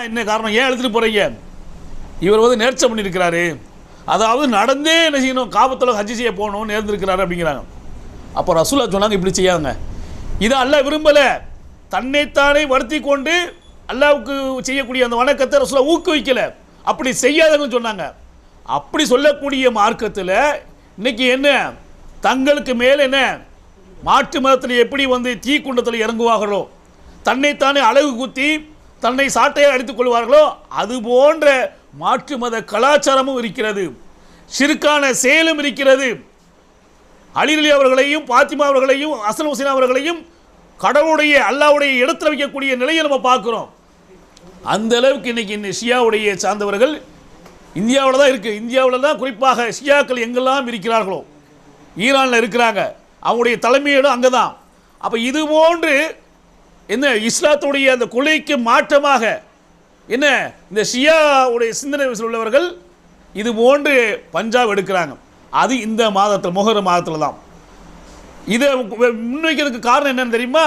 என்ன காரணம்? ஏன் எடுத்துகிட்டு போகிறீங்க இவர் வந்து நேர்ச்சை பண்ணியிருக்கிறாரு. அதாவது நடந்தே என்ன செய்யணும்? காபத்தில் ஹஜ்ஜி செய்ய போகணும்னு நேர்ந்திருக்கிறாரு அப்படிங்கிறாங்க. அப்போ ரசூலா சொன்னாங்க இப்படி செய்யாங்க இதை அல்ல விரும்பலை. தன்னைத்தானே வருத்தி கொண்டு அல்லாவுக்கு செய்யக்கூடிய அந்த வணக்கத்தை ரசூலா ஊக்குவிக்கல. அப்படி செய்யாதவங்க சொன்னாங்க. அப்படி சொல்லக்கூடிய மார்க்கத்தில் இன்னைக்கு என்ன? தங்களுக்கு மேல் என்ன? மாற்று மதத்தில் எப்படி வந்து தீக்குண்டத்தில் இறங்குவார்களோ தன்னைத்தானே அழகு குத்தி தன்னை சாட்டையை அடித்துக் கொள்வார்களோ? அது போன்ற மாற்று மத கலாச்சாரமும் இருக்கிறது. சிறுக்கான செயலும் இருக்கிறது. அலிரலி அவர்களையும் பாத்திமா அவர்களையும் அசன் ஹுசைன் அவர்களையும் கடவுளுடைய அல்லாவுடைய இடத்துல வைக்கக்கூடிய நிலையை நம்ம பார்க்குறோம். அந்த அளவுக்கு இன்னைக்கு இந்த ஷியாவுடைய சார்ந்தவர்கள் இந்தியாவில் தான் இருக்குது இந்தியாவில் தான் குறிப்பாக ஷியாக்கள் எங்கெல்லாம் இருக்கிறார்களோ? ஈரானில் இருக்கிறாங்க. அவங்களுடைய தலைமையிடம் அங்கே தான் அப்போ இது போன்று என்ன இஸ்லாத்துடைய அந்த கொலைக்கு மாற்றமாக என்ன இந்த ஷியாவுடைய சிந்தனை உள்ளவர்கள் இது போன்று பஞ்சாப் எடுக்கிறாங்க. அது இந்த மாதத்தில் முகர மாதத்தில் தான் இதை முன்வைக்கிறதுக்கு காரணம் என்னன்னு தெரியுமா?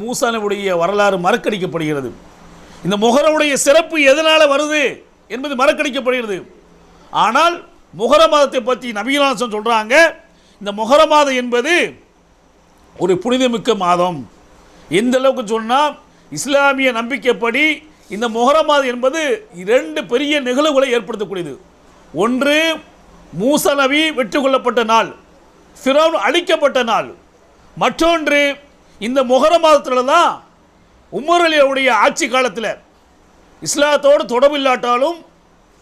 மூசானவுடைய வரலாறு மறக்கடிக்கப்படுகிறது. இந்த முகரவுடைய சிறப்பு எதனால் வருது என்பது மறக்கடிக்கப்படுகிறது. ஆனால் முகர மாதத்தை பற்றி நபிகளாசன் சொல்கிறாங்க இந்த முகர மாதம் என்பது ஒரு புனிதமிக்க மாதம். எந்த அளவுக்கு சொன்னால் இஸ்லாமிய நம்பிக்கைப்படி இந்த முகர என்பது இரண்டு பெரிய நிகழ்வுகளை ஏற்படுத்தக்கூடியது. ஒன்று மூசநவி நபி வெற்றி கொள்ளப்பட்ட நாள் ஃபிரோன் அழிக்கப்பட்ட நாள். மற்றொன்று இந்த முகர மாதத்தில் தான் உமர் அலியுடைய ஆட்சி காலத்தில் இஸ்லாத்தோடு தொடர்பு இல்லாட்டாலும்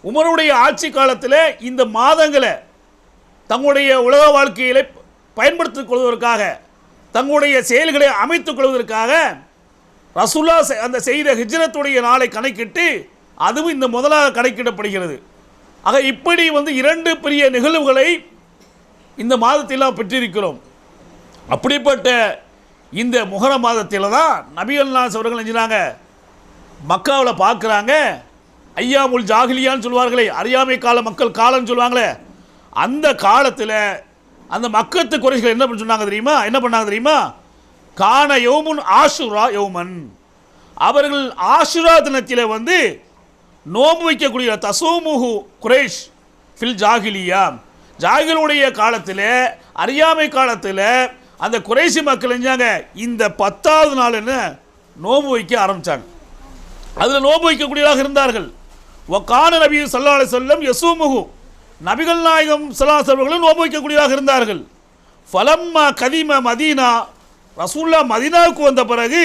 உமருடைய ஆட்சி காலத்தில் இந்த மாதங்களை தங்களுடைய உலக வாழ்க்கையில பயன்படுத்திக் கொள்வதற்காக தங்களுடைய செயல்களை அமைத்துக் கொள்வதற்காக ரசுல்லா செ- அந்த செய்த ஹிஜ்ரத்துடைய நாளை கணக்கிட்டு அதுவும் இந்த முதலாக கணக்கிடப்படுகிறது. ஆக இப்படி வந்து இரண்டு பெரிய நிகழ்வுகளை இந்த மாதத்தில் நாம் பெற்றிருக்கிறோம். அப்படிப்பட்ட இந்த முகர மாதத்தில் தான் நபிகல்நாஸ் அவர்கள் செஞ்சாங்க மக்காவில் பார்க்குறாங்க. ஐயாமுல் ஜாகிலியான்னு சொல்லுவார்களே அறியாமை கால மக்கள் காலம்னு சொல்லுவாங்களே அந்த காலத்தில் அந்த மக்கத்து குறைகள் என்ன பண்ண சொன்னாங்க தெரியுமா? என்ன பண்ணாங்க தெரியுமா? கான யோமுன் ஆஷுரா யோமன். அவர்கள் ஆசுரா தினத்தில் வந்து நோம்பு வைக்கக்கூடிய தசோமுகு குரேஷ் ஃபில் ஜாகிலியா. ஜாகிலுடைய காலத்தில் அறியாமை காலத்தில் அந்த குறைசி மக்கள் செஞ்சாங்க? இந்த பத்தாவது நாள் என்ன? நோம்பு வைக்க ஆரம்பித்தாங்க அதில் நோம்பு வைக்கக்கூடியதாக இருந்தார்கள். ஒக்கான நபி சல்லா அலி சொல்லம் யசூமுகு நபிகள் நாயகம் சலா செல்வர்களும் நோன்பு வைக்கக்கூடியதாக இருந்தார்கள். ஃபலம்மா கதிம மதீனா ரசூல்லா மதீனாவுக்கு வந்த பிறகு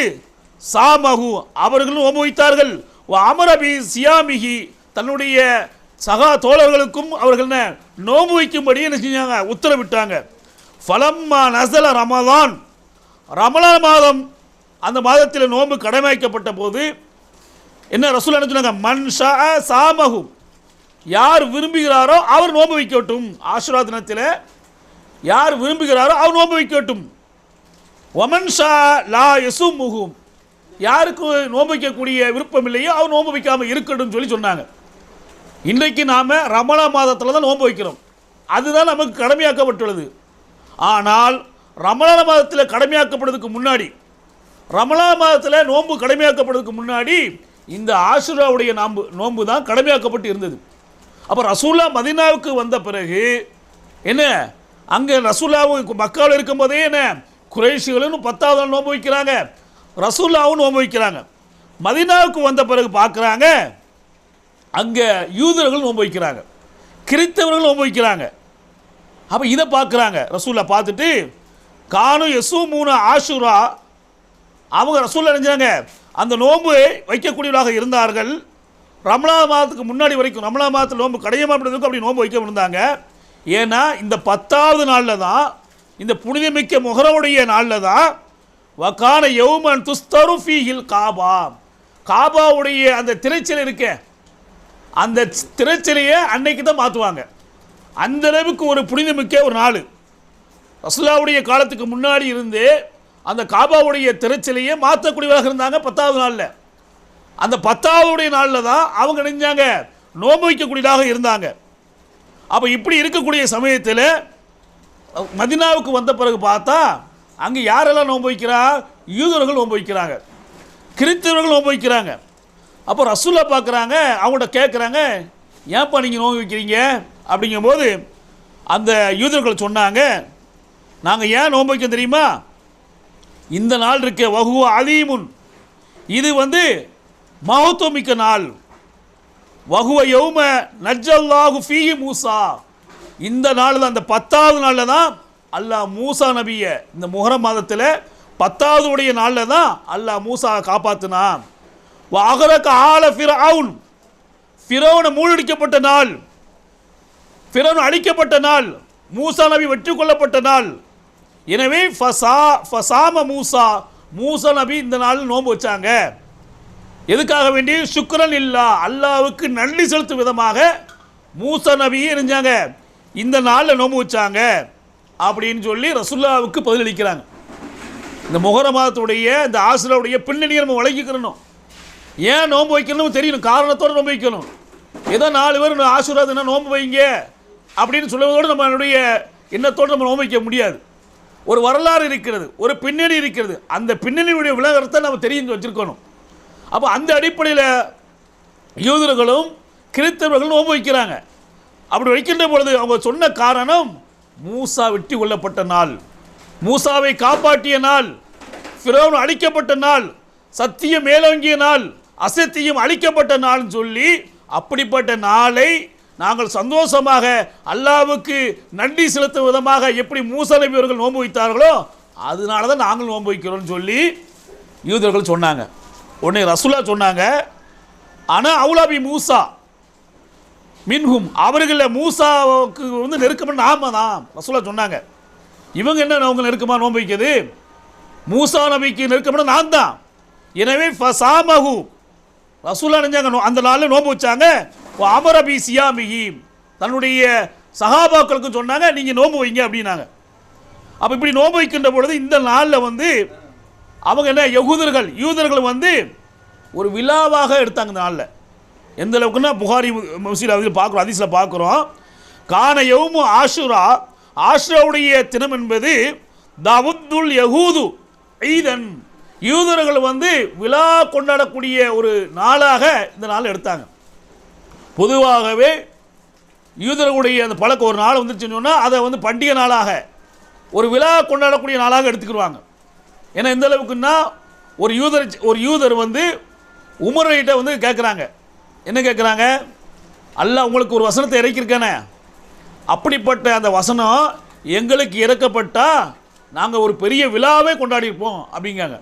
சாமகு அவர்களும் நோன்பு வைத்தார்கள் அமரபி சியாமிகி தன்னுடைய சகா தோழர்களுக்கும் அவர்கள் நோன்பு வைக்கும்படி என்ன செஞ்சாங்க? உத்தரவிட்டாங்க. ஃபலம்மா நசல ரமதான் ரமலான் மாதம் அந்த மாதத்தில் நோன்பு கடமைக்கப்பட்ட போது என்ன ரசூல் என்ன சொன்னாங்க? மன்ஷா சாமகு யார் விரும்புகிறாரோ அவர் நோன்பு வைக்கட்டும். ஆசுரா தினத்தில் யார் விரும்புகிறாரோ அவர் நோன்பு வைக்கட்டும். ஒமன் ஷா லா யசுமுகும் யாருக்கு நோன்பு வைக்கக்கூடிய விருப்பம் இல்லையோ அவர் நோன்பு வைக்காமல் இருக்கட்டும் சொல்லி சொன்னாங்க. இன்றைக்கு நாம் ரமண மாதத்தில் தான் நோன்பு வைக்கிறோம். அதுதான் நமக்கு கடமையாக்கப்பட்டுள்ளது. ஆனால் ரமண மாதத்தில் கடமையாக்கப்படுறதுக்கு முன்னாடி ரமலா மாதத்தில் நோன்பு கடமையாக்கப்படுறதுக்கு முன்னாடி இந்த ஆசுராவுடைய நோன்பு நோன்பு தான் கடமையாக்கப்பட்டு இருந்தது. அப்போ ரசூல்லா மதீனாவுக்கு வந்த பிறகு என்ன? அங்கே ரசூல்லாவும் மக்காவில் இருக்கும்போதே என்ன? குறைஷிகளும் பத்தாவது நாள் நோன்பு வைக்கிறாங்க. ரசூல்லாவும் நோம்பு வைக்கிறாங்க. மதீனாவுக்கு வந்த பிறகு பார்க்குறாங்க அங்கே யூதர்கள் நோம்பு வைக்கிறாங்க. கிறித்தவர்கள் நோம்பு வைக்கிறாங்க. அப்போ இதை பார்க்குறாங்க. ரசூல்லா பார்த்துட்டு கானு எசு மூணு ஆஷுரா அவங்க ரசூல்லா நினைஞ்சாங்க அந்த நோன்பு வைக்கக்கூடியவர்களாக இருந்தார்கள். ரமலா மாதத்துக்கு முன்னாடி வரைக்கும் ரமலா மாதத்தில் நோன்பு கடையமாப்படுறதுக்கு அப்படி நோம்பு வைக்க இருந்தாங்க ஏன்னா இந்த பத்தாவது நாளில் தான் இந்த புனிதமிக்க முகரவுடைய நாளில் தான் வக்கான யௌமன் துஸ்தரு ஃபீஹில் காபா. காபாவுடைய அந்த திரைச்சல் இருக்கே அந்த திரைச்சலையை அன்னைக்கு தான் மாற்றுவாங்க அந்த அளவுக்கு ஒரு புனிதமிக்க ஒரு நாள். ரசுல்லாவுடைய காலத்துக்கு முன்னாடி இருந்து அந்த காபாவுடைய திரைச்சலையை மாற்றக்கூடியவராக இருந்தாங்க பத்தாவது நாளில். அந்த பத்தாவதுடைய நாளில் தான் அவங்க நினைஞ்சாங்க. நோன்பு வைக்கக்கூடியதாக இருந்தாங்க. அப்போ இப்படி இருக்கக்கூடிய சமயத்தில் மதினாவுக்கு வந்த பிறகு பார்த்தா அங்கே யாரெல்லாம் நோன்பு வைக்கிறா? யூதர்கள் நோன்பு வைக்கிறாங்க. கிறிஸ்தவர்கள் நோன்பு வைக்கிறாங்க. அப்போ ரசூலா பார்க்குறாங்க அவங்கள்ட்ட கேட்குறாங்க ஏன்ப்பா நீங்கள் நோன்பு வைக்கிறீங்க? அப்படிங்கும்போது அந்த யூதர்கள் சொன்னாங்க நாங்கள் ஏன் நோன்பு வைக்க தெரியுமா? இந்த நாள் இருக்க வகு அதீமுன் இது வந்து மகத்துவமிக்க நாள். வகுவ யௌம நஜ்ஜல்லாஹு ஃபீஹி மூசா. இந்த நாளில் அந்த பத்தாவது நாளில் தான் அல்லாஹ் மூசா நபியை இந்த முஹரம் மாதத்தில் பத்தாவது உடைய நாளில் தான் அல்லாஹ் மூசாவை காப்பாற்றினான் அகரக்க ஆல ஃபிரவுன் ஃபிரௌனை மூழ்கடிக்கப்பட்ட நாள். ஃபிரவுன் அழிக்கப்பட்ட நாள். மூசா நபி வெற்றி கொள்ளப்பட்ட நாள். எனவே ஃபசா ஃபசாம மூசா மூசா நபி இந்த நாளில் நோன்பு வச்சாங்க. எதுக்காக வேண்டி? சுக்ரன் இல்லா அல்லாவுக்கு நன்றி செலுத்தும் விதமாக மூச நபியே இருந்தாங்க. இந்த நாளில் நோன்பு வச்சாங்க அப்படின்னு சொல்லி ரசுல்லாவுக்கு பதிலளிக்கிறாங்க. இந்த முகர மாதத்துடைய இந்த ஆசிரியருடைய பின்னணியை நம்ம வழங்கிக்கிறணும் ஏன் நோன்பு வைக்கணும் தெரியணும். காரணத்தோடு நோன்பு வைக்கணும். ஏதோ நாலு பேர் ஆசீர்வாதம் என்ன நோன்பு வைங்க அப்படின்னு சொல்லுவதோடு நம்மளுடைய எண்ணத்தோடு நம்ம நோன்பு வைக்க முடியாது. ஒரு வரலாறு இருக்கிறது ஒரு பின்னணி இருக்கிறது. அந்த பின்னணியுடைய விளக்கத்தை நம்ம தெரிஞ்சு வச்சிருக்கணும். அப்போ அந்த அடிப்படையில் யூதர்களும் கிறிஸ்தவர்களும் நோன்பு வைக்கிறாங்க. அப்படி வைக்கின்ற பொழுது அவங்க சொன்ன காரணம் மூசா வெட்டி கொள்ளப்பட்ட நாள். மூசாவை காப்பாற்றிய நாள். ஃபிரோன் அழிக்கப்பட்ட நாள். சத்தியம் மேலோங்கிய நாள். அசத்தியம் அழிக்கப்பட்ட நாள்னு சொல்லி அப்படிப்பட்ட நாளை நாங்கள் சந்தோஷமாக அல்லாவுக்கு நன்றி செலுத்தும் விதமாக எப்படி மூசா நபி அவர்கள் நோன்பு வைத்தார்களோ அதனால தான் நாங்கள் நோன்பு வைக்கிறோம்னு சொல்லி யூதர்கள் சொன்னாங்க. உடனே ரசுல்லா சொன்னாங்க ஆனால் அவுலாபி மூசா மின்ஹும். அவர்களில் மூசாவுக்கு வந்து நெருக்கமான நாம தான் ரசுல்லா சொன்னாங்க. இவங்க என்ன அவங்க நெருக்கமாக நோன்பு வைக்கிறது? மூசா நபிக்கு நெருக்கமான நான் தான். எனவே ஃபசாமஹு ரசூலா நினைஞ்சாங்க நோ- அந்த நாளில் நோன்பு வச்சாங்க. அமரபி சியாமிகி தன்னுடைய சகாபாக்களுக்கு சொன்னாங்க நீங்கள் நோன்பு வைங்க அப்படின்னாங்க. அப்போ இப்படி நோன்பு வைக்கின்ற பொழுது இந்த நாளில் வந்து அவங்க என்ன யகூதர்கள் யூதர்கள் வந்து ஒரு விழாவாக எடுத்தாங்க இந்த நாளில். எந்த அளவுக்குன்னா புகாரி முஸ்லீம் அதில் பார்க்குறோம் அதிசயில் பார்க்குறோம். கான யவும் ஆஷுரா ஆஷுராவுடைய தினம் என்பது தவுத்துல் யகூது ஈதன். யூதர்கள் வந்து விழா கொண்டாடக்கூடிய ஒரு நாளாக இந்த நாள் எடுத்தாங்க. பொதுவாகவே யூதர்களுடைய அந்த பழக்கம் ஒரு நாள் வந்துருச்சுன்னு சொன்னால் அதை வந்து பண்டிகை நாளாக ஒரு விழா கொண்டாடக்கூடிய நாளாக எடுத்துக்கிடுவாங்க ஏன்னா எந்த அளவுக்குன்னா ஒரு யூதர் ஒரு யூதர் வந்து உமர்கிட்ட வந்து கேட்குறாங்க என்ன கேட்குறாங்க அல்லாஹ் உங்களுக்கு ஒரு வசனத்தை இறக்கியிருக்கானே அப்படிப்பட்ட அந்த வசனம் எங்களுக்கு இறக்கப்பட்டால் நாங்கள் ஒரு பெரிய விழாவே கொண்டாடியிருப்போம் அப்படிங்காங்க.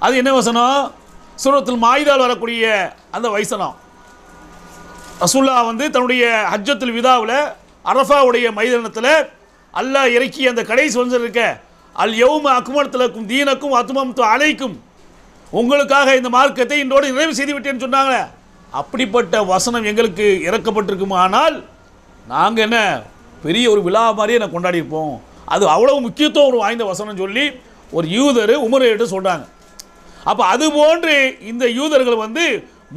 அது என்ன வசனம்? சூரத்தில் மாயுதால் வரக்கூடிய அந்த வைசனம் ரசுல்லா வந்து தன்னுடைய ஹஜ்ஜத்துல் விதாவில் அரஃபாவுடைய மைதானத்தில் அல்லாஹ் இறக்கி அந்த கடைசி வந்து இருக்க அல் யௌம அக்மலத்திலக்கும் தீனக்கும் அத்துமம் அலைக்கும். உங்களுக்காக இந்த மார்க்கத்தை இன்றோடு நிறைவு செய்து விட்டேன்னு சொன்னாங்களே. அப்படிப்பட்ட வசனம் எங்களுக்கு இறக்கப்பட்டிருக்குமானால் நாங்கள் என்ன பெரிய ஒரு விழா மாதிரியே நான் கொண்டாடியிருப்போம். அது அவ்வளவு முக்கியத்துவம் ஒரு வாய்ந்த வசனம் சொல்லி ஒரு யூதர் உமரையிட்டு சொல்கிறாங்க அப்போ அது போன்று இந்த யூதர்கள் வந்து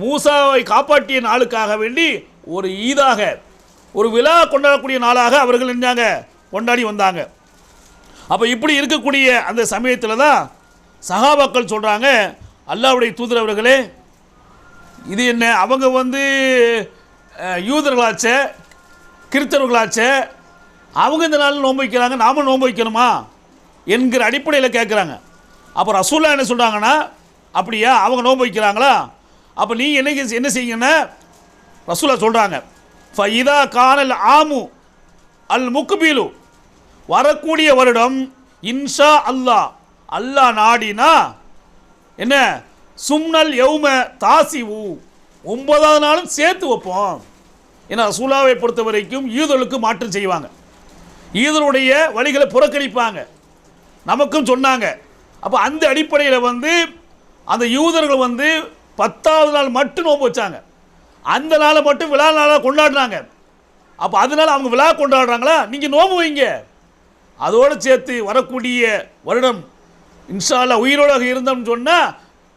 மூசாவை காப்பாற்றிய நாளுக்காக வேண்டி ஒரு ஈதாக ஒரு விழா கொண்டாடக்கூடிய நாளாக அவர்கள் நின்றாங்க கொண்டாடி வந்தாங்க. அப்போ இப்படி இருக்கக்கூடிய அந்த சமயத்தில் தான் சகாபாக்கள் சொல்கிறாங்க அல்லாவுடைய தூதர் அவர்களே இது என்ன? அவங்க வந்து யூதர்களாச்சே கிறிஸ்தவர்களாச்சே அவங்க இந்த நாளில் நோன்பு வைக்கிறாங்க நாமும் நோன்பு வைக்கணுமா? என்கிற அடிப்படையில் கேட்குறாங்க அப்போ ரசூல்லா என்ன சொல்கிறாங்கன்னா அப்படியா அவங்க நோன்பு வைக்கிறாங்களா? அப்போ நீங்கள் என்ன என்ன செய்யுங்கன்னா ரசூலா சொல்கிறாங்க ஃபைதா கானல் ஆமு அல் முக்குபீலு வரக்கூடிய வருடம் இன்ஷா அல்லாஹ். அல்லாஹ் நாடினா என்ன? சும்னல் தாசி உ ஒன்பதாவது நாளும் சேர்த்து வைப்போம். ஏன்னா சூலாவை பொறுத்த வரைக்கும் ஈதலுக்கு மாற்றம் செய்வாங்க. ஈதலுடைய வழிகளை புறக்கணிப்பாங்க. நமக்கும் சொன்னாங்க. அப்போ அந்த அடிப்படையில் வந்து அந்த யூதர்கள் வந்து பத்தாவது நாள் மட்டும் நோம்பு வச்சாங்க. அந்த நாளை மட்டும் விழா நாளாக கொண்டாடுறாங்க. அப்போ அதனால அவங்க விழா கொண்டாடுறாங்களா? நீங்கள் நோம்பு வைங்க. அதோடு சேர்த்து வரக்கூடிய வருடம் இன்ஷால்லா அல்லாஹ் இருந்தோம்னு சொன்னால்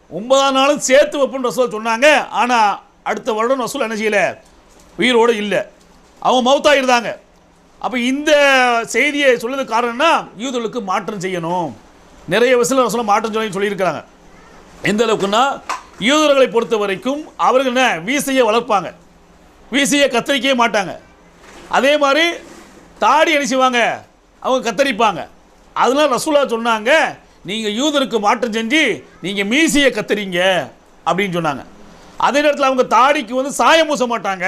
ஒன்பதாம் நாளும் சேர்த்து வைப்போம்னு ரசூல் சொன்னாங்க. ஆனால் அடுத்த வருடம் ரசூல் என்ன செய்யலை? உயிரோடு இல்லை. அவங்க மௌத்தா அப்போ இந்த செய்தியை சொல்லுறதுக்கு காரணம்னா யூதர்களுக்கு மாற்றம் செய்யணும். நிறைய விஷயம் ரசூல் மாற்றம் சொல்லி சொல்லியிருக்கிறாங்க. எந்த அளவுக்குன்னா யூதர்களை பொறுத்த வரைக்கும் அவர்கள் என்ன? வீசையை வளர்ப்பாங்க. வீசையை கத்தரிக்கவே மாட்டாங்க. அதே மாதிரி தாடி என்ன செய்வாங்க? அவங்க கத்தரிப்பாங்க. அதனால் ரசூலா சொன்னாங்க நீங்கள் யூதருக்கு மாற்றம் செஞ்சு நீங்கள் மீசியை கத்துறீங்க அப்படின்னு சொன்னாங்க. அதே நேரத்தில் அவங்க தாடிக்கு வந்து சாயம் பூச மாட்டாங்க.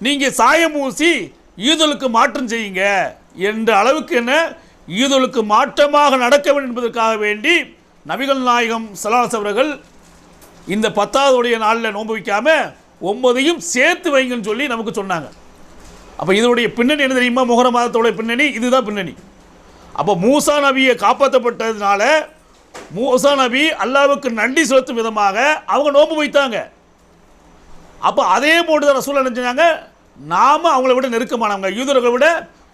நீங்கள் சாயம் பூசி யூதலுக்கு மாற்றம் செய்யுங்க. என்ற அளவுக்கு என்ன? யூதலுக்கு மாற்றமாக நடக்க வேண்டும் என்பதற்காக வேண்டி நபிகள் நாயகம் சலாஸ் அவர்கள் இந்த பத்தாவதுடைய நாளில் நோன்பு வைக்காமல் ஒன்பதையும் சேர்த்து வைங்கன்னு சொல்லி நமக்கு சொன்னாங்க. அப்போ இதனுடைய பின்னணி என்ன தெரியுமா? முகர மாதத்தோடைய பின்னணி இதுதான் பின்னணி. அப்போ மூசா நபியை காப்பாற்றப்பட்டதுனால மூசா நபி அல்லாவுக்கு நன்றி செலுத்தும் விதமாக அவங்க நோம்பு வைத்தாங்க. அப்போ அதே போட்டு தான் ரசூல் நினைச்சாங்க நாம அவங்கள விட நெருக்கமானவங்க. யூதர்களை விட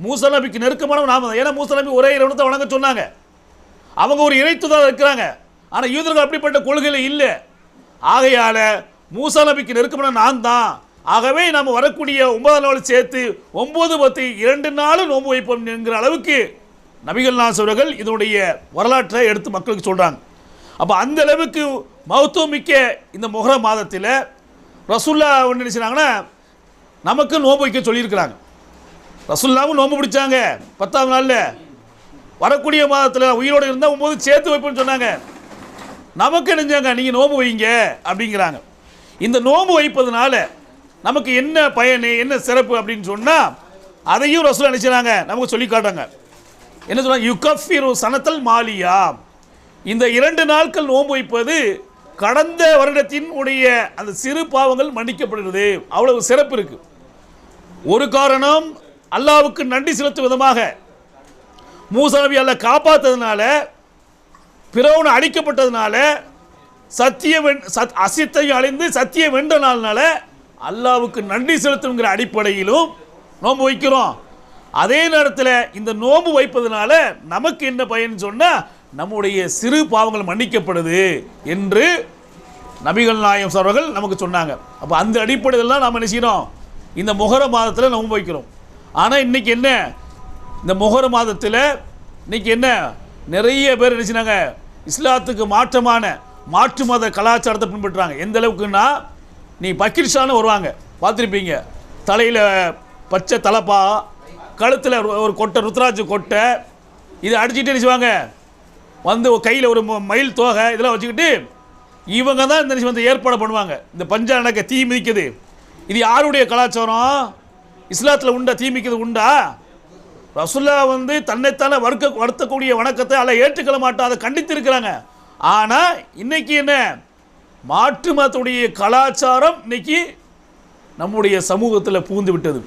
மூசா நபிக்கு நெருக்கமானவங்க நாம தான். ஏன்னா மூசா நபி ஒரே இறைவனத்தை வணங்க சொன்னாங்க. அவங்க ஒரு இறைத்துதான் இருக்கிறாங்க. ஆனால் யூதர்கள் அப்படிப்பட்ட கொள்கையில் இல்லை. ஆகையால் மூசா நபிக்கு நெருக்கமான நான் தான். ஆகவே நாம் வரக்கூடிய ஒன்பதாம் நாள் சேர்த்து ஒம்பது பத்து இரண்டு நாளும் நோன்பு வைப்போம் என்கிற அளவுக்கு நபிகள் நாசவர்கள் இதனுடைய வரலாற்றை எடுத்து மக்களுக்கு சொல்கிறாங்க அப்போ அந்த அளவுக்கு மகத்துவம் மிக்க இந்த முகர மாதத்தில் ரசுல்லா ஒன்று நினைச்சாங்கன்னா நமக்கு நோன்பு வைக்க சொல்லியிருக்கிறாங்க. ரசுல்லாவும் நோன்பு பிடிச்சாங்க. பத்தாம் நாளில் வரக்கூடிய மாதத்தில் உயிரோடு இருந்தால் ஒம்பது சேர்த்து வைப்போம்னு சொன்னாங்க. நமக்கு நினைஞ்சாங்க நீங்கள் நோம்பு வைங்க அப்படிங்கிறாங்க. இந்த நோம்பு வைப்பதனால நமக்கு என்ன பயன் என்ன சிறப்பு அப்படின்னு சொன்னால் அதையும் ரசூல் நினைச்சாங்க நமக்கு சொல்லி காட்டாங்க என்ன சொல்கிறாங்க யுகஃபிரு சனத்தல் மாலியா. இந்த இரண்டு நாட்கள் நோன்பு வைப்பது கடந்த வருடத்தின் உடைய அந்த சிறு பாவங்கள் மன்னிக்கப்படுகிறது. அவ்வளவு சிறப்பு இருக்கு. ஒரு காரணம் அல்லாவுக்கு நன்றி செலுத்தும் விதமாக மூசாவி அல்ல அல்லாஹ் காப்பாத்ததுனால பிறவன் அழிக்கப்பட்டதுனால சத்தியம் சத் அசித்தையும் அழிந்து சத்தியம் வென்ற நாள்னால அல்லாவுக்கு நன்றி செலுத்துங்கிற அடிப்படையிலும் நோன்பு வைக்கிறோம். அதே நேரத்தில் இந்த நோன்பு வைப்பதனால நமக்கு என்ன பயன் சொன்னால் நம்முடைய சிறு பாவங்கள் மன்னிக்கப்படுது என்று நபிகள் நாயம் அவர்கள் நமக்கு சொன்னாங்க. அப்போ அந்த அடிப்படையில் தான் நாம் என்ன செய்யணும் இந்த முகர மாதத்தில் நோன்பு வைக்கிறோம். ஆனால் இன்னைக்கு என்ன? இந்த முகர மாதத்தில் இன்னைக்கு என்ன? நிறைய பேர் என்ன செய்றாங்க இஸ்லாத்துக்கு மாற்றமான மாற்று மத கலாச்சாரத்தை பின்பற்றுறாங்க. எந்த அளவுக்குன்னா நீ பக்கிரிஷான்னு வருவாங்க. பார்த்துருப்பீங்க. தலையில் பச்சை தலப்பா கழுத்தில் ஒரு கொட்டை ருத்ராஜ் கொட்டை இதை அடிச்சுட்டு என்ன செய்வாங்க? வந்து கையில் ஒரு ம- மயில் தோகை இதெல்லாம் வச்சுக்கிட்டு இவங்க தான் இந்த நிமிஷம் வந்து ஏற்பாடு பண்ணுவாங்க. இந்த பஞ்சா நடக்க தீ மிதிக்குது. இது யாருடைய கலாச்சாரம்? இஸ்லாத்தில் உண்டா? தீ மிதிக்கிறது உண்டா? ரசுல்லா வந்து தன்னைத்தானே வறுக்க வருத்தக்கூடிய வணக்கத்தை அதில் ஏற்றுக்கொள்ள மாட்டோம் அதை கண்டித்து இருக்கிறாங்க ஆனால் இன்னைக்கு என்ன? மாற்று மதத்துடைய கலாச்சாரம் இன்னைக்கு நம்முடைய சமூகத்தில் பூந்து விட்டது.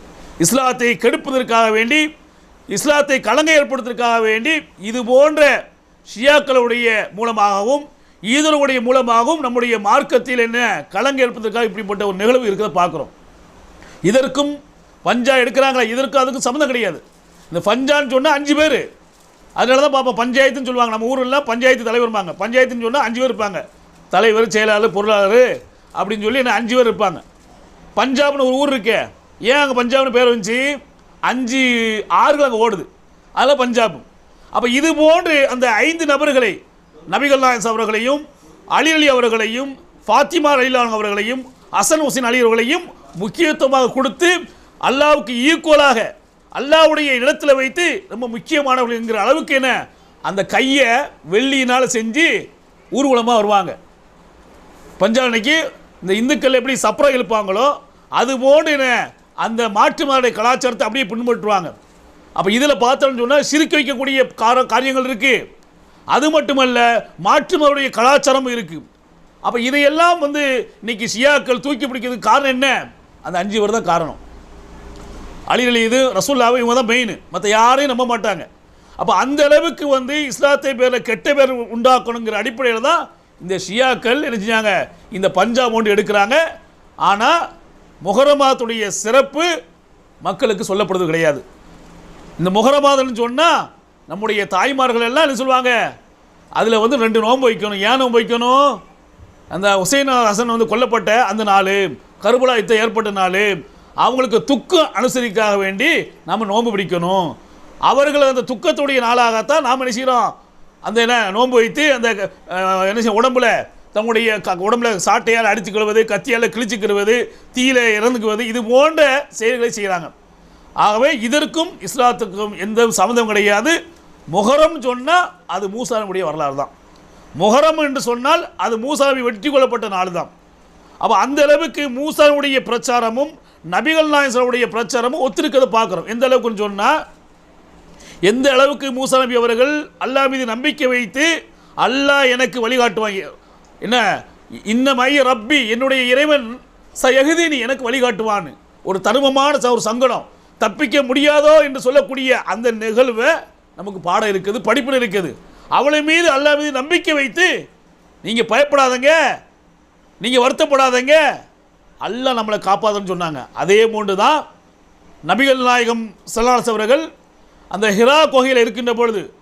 இஸ்லாத்தை கெடுப்பதற்காக வேண்டி இஸ்லாத்தை கலங்க ஏற்படுத்துவதற்காக வேண்டி இது போன்ற ஷியாக்களுடைய மூலமாகவும் ஈதருடைய மூலமாகவும் நம்முடைய மார்க்கத்தில் என்ன கலங்க ஏற்பதற்காக இப்படிப்பட்ட ஒரு நிகழ்வு இருக்கிறத பார்க்குறோம். இதற்கும் பஞ்சா எடுக்கிறாங்களா? இதற்கும் அதுக்கும் சம்மந்தம் கிடையாது. இந்த பஞ்சான்னு சொன்னால் அஞ்சு பேர். அதனால தான் பார்ப்போம் பஞ்சாயத்துன்னு சொல்லுவாங்க. நம்ம ஊரில் பஞ்சாயத்து தலைவர்பாங்க பஞ்சாயத்துன்னு சொன்னால் அஞ்சு பேர் இருப்பாங்க. தலைவர் செயலாளர் பொருளாளர் அப்படின்னு சொல்லி என்ன அஞ்சு பேர் இருப்பாங்க. பஞ்சாப்னு ஒரு ஊர் இருக்கே. ஏன் அங்கே பஞ்சாப்னு பேர் வந்துச்சு? அஞ்சு ஆறுகள் அங்கே ஓடுது. அதில் பஞ்சாப். அப்போ இது போன்று அந்த ஐந்து நபர்களை நபிகள் நாயஸ் அவர்களையும் அலி அலி அவர்களையும் ஃபாத்திமா அலிலான் அவர்களையும் ஹசன் ஹுசைன் அலி அவர்களையும் முக்கியத்துவமாக கொடுத்து அல்லாவுக்கு ஈக்குவலாக அல்லாவுடைய இடத்துல வைத்து ரொம்ப முக்கியமானவர்கள் என்கிற அளவுக்கு என்ன அந்த கையை வெள்ளியினால் செஞ்சு ஊர்வலமாக வருவாங்க. பஞ்சாப் அன்னைக்கு இந்த இந்துக்கள் எப்படி சப்பரம் இழுப்பாங்களோ அது போன்று அந்த மாற்று மாறுடைய கலாச்சாரத்தை அப்படியே பின்பற்றுவாங்க. அப்போ இதில் பார்த்தோம்னு சொன்னால் சிரிக்க வைக்கக்கூடிய கார காரியங்கள் இருக்குது அது மட்டுமல்ல மாற்று மதடைய கலாச்சாரமும் இருக்குது அப்போ இதையெல்லாம் வந்து இன்னைக்கு ஷியாக்கள் தூக்கி பிடிக்கிறதுக்கு காரணம் என்ன? அந்த அஞ்சு பேர் தான் காரணம். அலி இது ரசூல்லாவை இவங்க தான் மெயின் மற்ற யாரையும் நம்ப மாட்டாங்க. அப்போ அந்த அளவுக்கு வந்து இஸ்லாத்தை பேரில் கெட்ட பேர் உண்டாக்கணுங்கிற அடிப்படையில் தான் இந்த ஷியாக்கள் என்ன செஞ்சாங்க? இந்த பஞ்சாப் ஒன்று எடுக்கிறாங்க. ஆனால் முகரமாத்துடைய சிறப்பு மக்களுக்கு சொல்லப்படுவது கிடையாது. இந்த முகரமாதம்னு சொன்னால் நம்முடைய தாய்மார்கள் எல்லாம் என்ன சொல்லுவாங்க? அதில் வந்து ரெண்டு நோன்பு வைக்கணும். ஏன் நோன்பு வைக்கணும்? அந்த ஹுசைன் ஹசன் வந்து கொல்லப்பட்ட அந்த நாள் கருபலா யுத்தம் ஏற்பட்ட நாள் அவங்களுக்கு துக்கம் அனுசரிக்காக வேண்டி நாம் நோன்பு பிடிக்கணும். அவர்கள் அந்த துக்கத்துடைய நாளாகத்தான் நாம் என்ன செய்கிறோம் அந்த என்ன நோன்பு வைத்து அந்த என்ன செய்ய உடம்புல தம்முடைய க உடம்புல சாட்டையால் அடித்துக்கொள்வது கத்தியால் கிழிச்சுக்கிடுவது தீயில இறந்துக்குவது இது போன்ற செயல்களை செய்கிறாங்க. ஆகவே இதற்கும் இஸ்லாத்துக்கும் எந்த சம்மந்தம் கிடையாது. முகரம் சொன்னால் அது மூசாவினுடைய வரலாறு தான். முகரம் என்று சொன்னால் அது மூசாவை வெற்றி கொள்ளப்பட்ட நாள் தான். அப்போ அந்த அளவுக்கு மூசாவுடைய பிரச்சாரமும் நபிகள் நாயசனுடைய பிரச்சாரமும் ஒத்திருக்கிறத பார்க்குறோம். எந்த அளவுக்குன்னு சொன்னால் எந்த அளவுக்கு மூசா நபி அவர்கள் அல்லாஹ் மீது நம்பிக்கை வைத்து அல்லாஹ் எனக்கு வழிகாட்டுவாங்க. என்ன? இன்னமை ரப்பி என்னுடைய இறைவன் ச எகுதினி எனக்கு வழிகாட்டுவான்னு. ஒரு தருமமான ச- ஒரு சங்கடம். தப்பிக்க முடியாதோ? என்று சொல்லக்கூடிய அந்த நிகழ்வை நமக்கு பாடம் இருக்குது படிப்பில் இருக்குது. அவளை மீது அல்லாஹ் மீது நம்பிக்கை வைத்து நீங்கள் பயப்படாதங்க நீங்கள் வருத்தப்படாதங்க. அல்லாஹ் நம்மளை காப்பாதுன்னு சொன்னாங்க. அதே போன்று தான் நபிகள் நாயகம் செல்லாசவர்கள் அந்த ஹிரா கோகையில் இருக்கின்ற பொழுது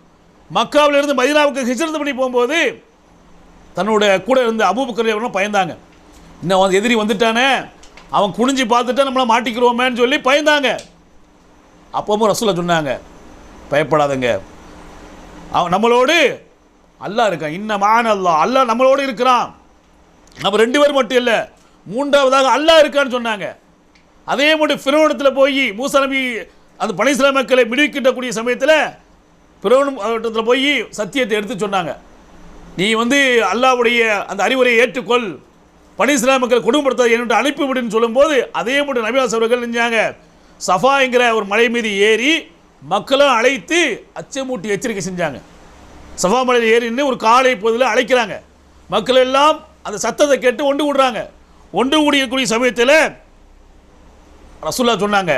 மக்காவிலிருந்து மதினாவுக்கு ஹிஜ்ரத் பண்ணி போகும்போது தன்னோட கூட இருந்த அபூபக்கர் பயந்தாங்க. இன்னும் அவன் எதிரி வந்துட்டானே? அவன் குனிஞ்சு பார்த்துட்டா நம்மளை மாட்டிக்கிறோமேன்னு சொல்லி பயந்தாங்க. அப்பவும் ரசூலை சொன்னாங்க பயப்படாதங்க. அவன் நம்மளோடு அல்லாஹ் இருக்கான். இன்னமான அல்லா. அல்லாஹ் நம்மளோடு இருக்கிறான். நம்ம ரெண்டு பேர் மட்டும் இல்லை மூன்றாவதாக அல்லாஹ் இருக்கான்னு சொன்னாங்க. அதே மட்டும் ஃபிரோனத்தில் போய் மூசா நபி அந்த பனிஸ்லாம மக்களை விடுவிக்கிட்டக்கூடிய சமயத்தில் ஃபிரோன் மாவட்டத்தில் போய் சத்தியத்தை எடுத்து சொன்னாங்க. நீ வந்து அல்லாஹ்வுடைய அந்த அறிவுரையை ஏற்றுக்கொள். பனிஸ்லாம மக்கள் குடும்பப்படுத்த என்னட்டு அனுப்பிவிடுன்னு சொல்லும்போது அதே மட்டும் நபிவாஸ் அவர்கள் செஞ்சாங்க. சஃபா என்கிற ஒரு மலை மீது ஏறி மக்களும் அழைத்து அச்சமூட்டி எச்சரிக்கை செஞ்சாங்க. சஃபா மலையில் ஏறின்னு ஒரு காலை பகுதியில் அழைக்கிறாங்க. மக்கள் எல்லாம் அந்த சத்தத்தை கேட்டு ஒன்று கூடுறாங்க. ஒன்று கூடியக்கூடிய சமயத்தில் ரசூல்லா சொன்னாங்க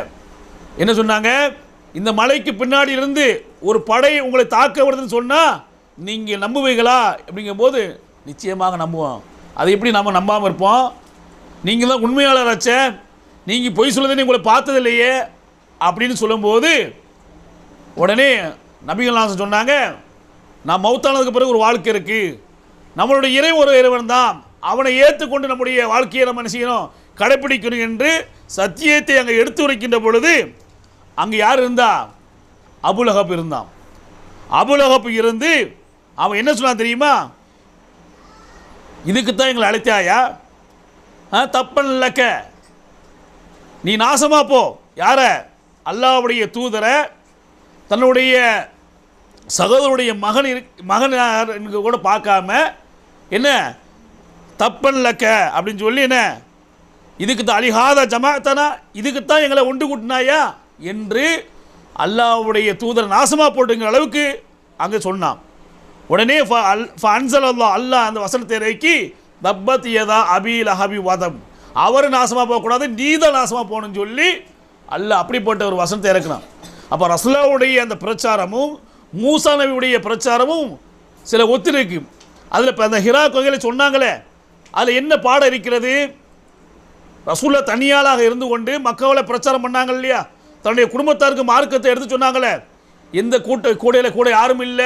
என்ன சொன்னாங்க? இந்த மலைக்கு பின்னாடி இருந்து ஒரு படை உங்களை தாக்க வருதுன்னு சொன்னால் நீங்கள் நம்புவீங்களா? அப்படிங்கும்போது நிச்சயமாக நம்புவோம். அதை எப்படி நம்ம நம்பாமல் இருப்போம்? நீங்கள் தான் உண்மையாளராச்சே நீங்கள் பொய் சொல்லுதுன்னு உங்களை பார்த்தது இல்லையே அப்படின்னு சொல்லும்போது உடனே நபிகள் நாசம் சொன்னாங்க நான் மௌத்தானதுக்கு பிறகு ஒரு வாழ்க்கை இருக்குது நம்மளுடைய இறை ஒரு இறைவன் தான். அவனை ஏற்றுக்கொண்டு நம்முடைய வாழ்க்கையை நம்ம என்ன செய்யணும்? கடைப்பிடிக்கணும் என்று சத்தியத்தை அங்கே எடுத்து உரைக்கின்ற பொழுது அங்கே யார் இருந்தா? அபுலகப் இருந்தான். அபுலகப் இருந்து அவன் என்ன சொன்னான் தெரியுமா? இதுக்குத்தான் எங்களை அழைத்தாயா? ஆ தப்பன் இல்லக்க. நீ நாசமாக போ. யார? அல்லாஹ்வுடைய தூதரை. தன்னுடைய சகோதரனுடைய மகன் இருக்கு மகன் கூட பார்க்காம என்ன? தப்பன் லக்க அப்படின்னு சொல்லி என்ன? இதுக்கு தான் அழிகாத ஜமாத்தனா இதுக்கு தான் எங்களை ஒன்று கூட்டினாயா? என்று அல்லாஹ்வுடைய தூதர் நாசமாக போட்டுங்கிற அளவுக்கு அங்கே சொன்னான். உடனே அன்சல் அல்லா அல்லாஹ் அந்த வசனத்தை இறக்கி தப்பத் யதா அபீல் அஹபி வதம். அவர் நாசமாக போகக்கூடாது நீ தான் நாசமாக போகணும்னு சொல்லி அல்லாஹ் அப்படிப்பட்ட ஒரு வசனத்தை இறக்குனான். அப்போ ரசுல்லாவுடைய அந்த பிரச்சாரமும் மூசா நபியுடைய பிரச்சாரமும் சில ஒத்திருக்கு. அதில் இப்போ அந்த ஹிரா கொகையில் சொன்னாங்களே அதில் என்ன பாடம் இருக்கிறது? ரசூலா தனியாளாக இருந்து கொண்டு மக்களை பிரச்சாரம் பண்ணாங்க இல்லையா? தன்னுடைய குடும்பத்தாருக்கு மார்க்கத்தை எடுத்து சொன்னாங்களே. எந்த கூட்ட கூடையில் கூட யாரும் இல்லை.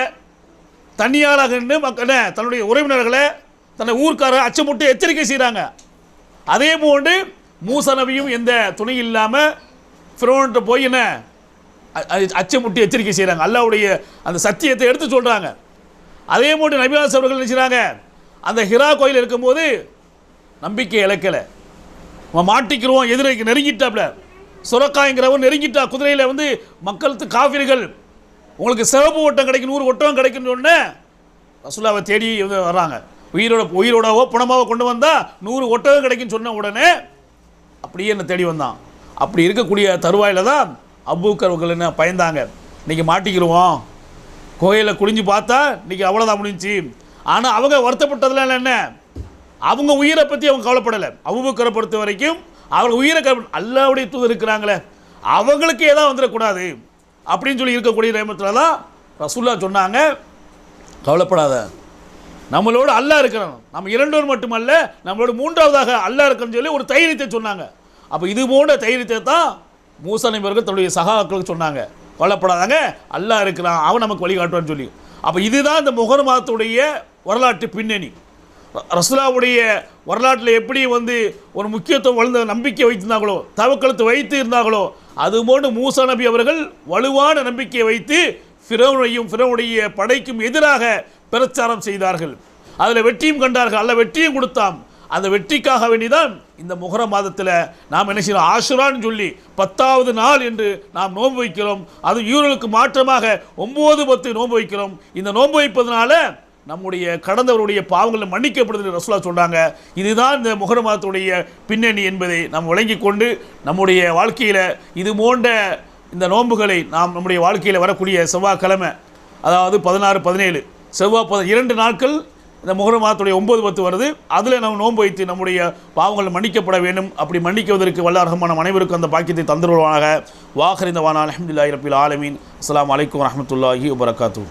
தனியாளாக நின்று மக்கள் தன்னுடைய உறவினர்களை தன்னை ஊர்க்காரர் அச்சமுட்டு எச்சரிக்கை செய்கிறாங்க. அதே போன்று மூசா நபியும் எந்த துணி இல்லாமல் ஃபிரோன்ட்ட போய் என்ன அ- அச்சமுட்டி எச்சரிக்கை செய்கிறாங்க. அல்லாவுடைய அந்த சத்தியத்தை எடுத்து சொல்கிறாங்க அதே போன்று நபிவாஸ் அவர்கள் என்ன செய்கிறாங்க அந்த ஹிரா கோயில் இருக்கும்போது நம்பிக்கை இழக்கலை. அவன் மாட்டிக்கிறோம் எதிரைக்கு நெருங்கிட்டாப்ல. சுரக்காய்ங்கிறவன் நெருங்கிட்டா குதிரையில் வந்து மக்களுக்கு காவிரிகள். உங்களுக்கு சிவப்பு ஒட்டம் கிடைக்கும் நூறு ஒட்டம் கிடைக்கும்னு உடனே ரசுல்லாவை தேடி வந்து வர்றாங்க. உயிரோட உயிரோடவோ புணமாவோ கொண்டு வந்தால் நூறு ஒட்டகம் கிடைக்குன்னு சொன்ன உடனே அப்படியே என்னை தேடி வந்தான். அப்படி இருக்கக்கூடிய தருவாயில் தான் அபூக்கர் என்ன பயந்தாங்க. இன்றைக்கி மாட்டிக்கிடுவோம் கோயிலில் குடிஞ்சு பார்த்தா இன்றைக்கி அவ்வளோதான் முடிஞ்சு. ஆனால் அவங்க வருத்தப்பட்டதுல என்ன? அவங்க உயிரை பற்றி அவங்க கவலைப்படலை. அபூக்கரை பொறுத்த வரைக்கும் அவங்க உயிரை அல்லாவுடைய தூதர் இருக்கிறாங்களே அவங்களுக்கு ஏதாவது வந்துடக்கூடாது அப்படின்னு சொல்லி இருக்கக்கூடிய நேமத்தில் தான் ரசூல்லா சொன்னாங்க. கவலைப்படாத. நம்மளோட அல்லாஹ் இருக்கிறான் நம்ம இரண்டோர் மட்டுமல்ல நம்மளோட மூன்றாவதாக அல்லாஹ் இருக்குன்னு சொல்லி ஒரு தைரியத்தை சொன்னாங்க. அப்போ இது போன்ற தைரியத்தை தான் மூசா நபியர்கள் தன்னுடைய சகாக்களுக்கு சொன்னாங்க. கவலைப்படாதாங்க அல்லாஹ் இருக்கிறான் அவன் நமக்கு வழிகாட்டுவான்னு சொல்லி. அப்போ இதுதான் இந்த முகர் மாதத்துடைய வரலாற்று பின்னணி. ரசுலாவுடைய வரலாற்றில் எப்படி வந்து ஒரு முக்கியத்துவம் வளர்ந்த நம்பிக்கை வைத்திருந்தாங்களோ தவக்கழுத்து வைத்து இருந்தாங்களோ அதுபோன்று மூசா நபி அவர்கள் வலுவான நம்பிக்கையை வைத்து ஃபிரௌனையும் ஃபிரௌனுடைய படைக்கும் எதிராக பிரச்சாரம் செய்தார்கள். அதில் வெற்றியும் கண்டார்கள். அல்ல வெற்றியும் கொடுத்தாம் அந்த வெற்றிக்காக வேண்டிதான் இந்த முகர மாதத்தில் நாம் என்ன செய்யறோம்? ஆசுரான்னு சொல்லி பத்தாவது நாள் என்று நாம் நோன்பு வைக்கிறோம். அது யூரலுக்கு மாற்றமாக ஒம்பது பத்து நோன்பு வைக்கிறோம். இந்த நோன்பு வைப்பதனால நம்முடைய கடந்தவருடைய பாவங்களை மன்னிக்கப்படுது ரசூலா சொல்கிறாங்க இதுதான் இந்த முகரமாத்துடைய பின்னணி என்பதை நாம் விளங்கிக் கொண்டு நம்முடைய வாழ்க்கையில் இது போன்ற இந்த நோன்புகளை நாம் நம்முடைய வாழ்க்கையில் வரக்கூடிய செவ்வாய்க்கிழமை அதாவது பதினாறு பதினேழு செவ்வாய் பத இரண்டு நாட்கள் இந்த முகர மாதத்துடைய ஒன்பது பத்து வருது. அதில் நம்ம நோன்பு வைத்து நம்முடைய பாவங்கள் மன்னிக்கப்பட வேண்டும். அப்படி மன்னிக்குவதற்கு வல்ல அரகமான அனைவருக்கும் அந்த பாக்கியத்தை தந்துருவானாக வாகரிந்தவான அலமதுல்லாஹி ரபில் ஆலமீன். அஸ்லாம் வலைக்கம் வரமத்துல்லாஹி வபரகாத்தூ